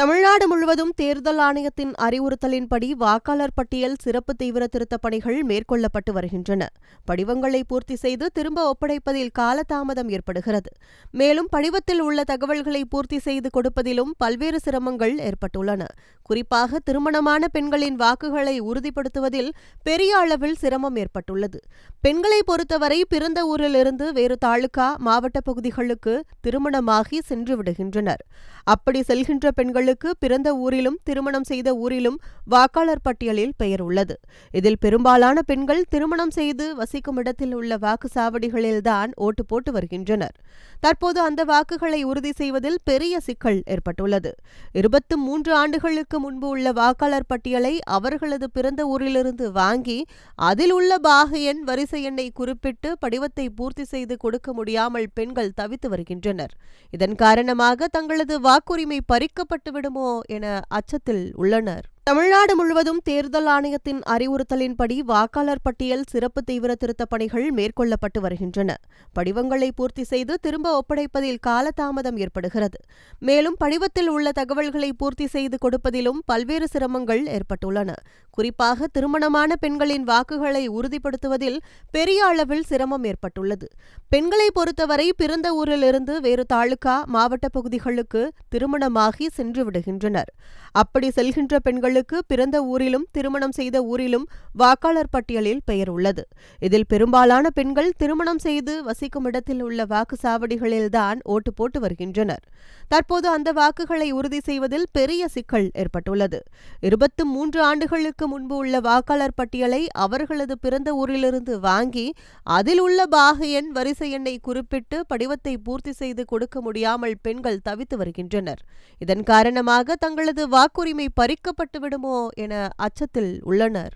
தமிழ்நாடு முழுவதும் தேர்தல் ஆணையத்தின் அறிவுறுத்தலின்படி வாக்காளர் பட்டியல் சிறப்பு தீவிர திருத்தப் பணிகள் மேற்கொள்ளப்பட்டு வருகின்றன. படிவங்களை பூர்த்தி செய்து திரும்ப ஒப்படைப்பதில் காலதாமதம் ஏற்படுகிறது. மேலும் படிவத்தில் உள்ள தகவல்களை பூர்த்தி செய்து கொடுப்பதிலும் பல்வேறு சிரமங்கள் ஏற்பட்டுள்ளன. குறிப்பாக திருமணமான பெண்களின் வாக்குகளை உறுதிப்படுத்துவதில் பெரிய அளவில் சிரமம் ஏற்பட்டுள்ளது. பெண்களை பொறுத்தவரை பிறந்த ஊரிலிருந்து வேறு தாலுகா மாவட்ட பகுதிகளுக்கு திருமணமாகி சென்று விடுகின்றனர். அப்படி செல்கின்ற பெண்கள் பெண்களுக்கு பிறந்த ஊரிலும் திருமணம் செய்த ஊரிலும் வாக்காளர் பட்டியலில் பெயர் உள்ளது. இதில் பெரும்பாலான பெண்கள் திருமணம் செய்து வசிக்கும் இடத்தில் உள்ள வாக்குச்சாவடிகளில்தான் ஓட்டு போட்டு வருகின்றனர். தற்போது அந்த வாக்குகளை உறுதி செய்வதில் பெரிய சிக்கல் ஏற்பட்டுள்ளது. இருபத்து மூன்று ஆண்டுகளுக்கு முன்பு உள்ள வாக்காளர் பட்டியலை அவர்களது பிறந்த ஊரிலிருந்து வாங்கி அதில் உள்ள பாக எண் வரிசை எண்ணை குறிப்பிட்டு படிவத்தை பூர்த்தி செய்து கொடுக்க முடியாமல் பெண்கள் தவித்து வருகின்றனர். இதன் காரணமாக தங்களது வாக்குரிமை பறிக்கப்பட்டு விடுமோ என அச்சத்தில் உள்ளனர். தமிழ்நாடு முழுவதும் தேர்தல் ஆணையத்தின் அறிவுறுத்தலின்படி வாக்காளர் பட்டியல் சிறப்பு தீவிர திருத்தப் பணிகள் மேற்கொள்ளப்பட்டு வருகின்றன. படிவங்களை பூர்த்தி செய்து திரும்ப ஒப்படைப்பதில் காலதாமதம் ஏற்படுகிறது. மேலும் படிவத்தில் உள்ள தகவல்களை பூர்த்தி செய்து கொடுப்பதிலும் பல்வேறு சிரமங்கள் ஏற்பட்டுள்ளன. குறிப்பாக திருமணமான பெண்களின் வாக்குகளை உறுதிப்படுத்துவதில் பெரிய அளவில் சிரமம் ஏற்பட்டுள்ளது. பெண்களை பொறுத்தவரை பிறந்த ஊரிலிருந்து வேறு தாலுகா மாவட்ட பகுதிகளுக்கு திருமணமாகி சென்று விடுகின்றனர். அப்படி செல்கின்ற பெண்களுக்கு பெண்களுக்கு பிறந்த ஊரிலும் திருமணம் செய்த ஊரிலும் வாக்காளர் பட்டியலில் பெயர் உள்ளது. இதில் பெரும்பாலான பெண்கள் திருமணம் செய்து வசிக்கும் இடத்தில் உள்ள வாக்குச்சாவடிகளில்தான் ஓட்டு போட்டு வருகின்றனர். தற்போது அந்த வாக்குகளை உறுதி செய்வதில் பெரிய சிக்கல் ஏற்பட்டுள்ளது. இருபத்து மூன்று ஆண்டுகளுக்கு முன்பு உள்ள வாக்காளர் பட்டியலை அவர்களது பிறந்த ஊரிலிருந்து வாங்கி அதில் உள்ள பாக எண் வரிசை எண்ணை குறிப்பிட்டு படிவத்தை பூர்த்தி செய்து கொடுக்க முடியாமல் பெண்கள் தவித்து வருகின்றனர். இதன் காரணமாக தங்களது வாக்குரிமை பறிக்கப்பட்டு விடுமோ என அச்சத்தில் உள்ளனர்.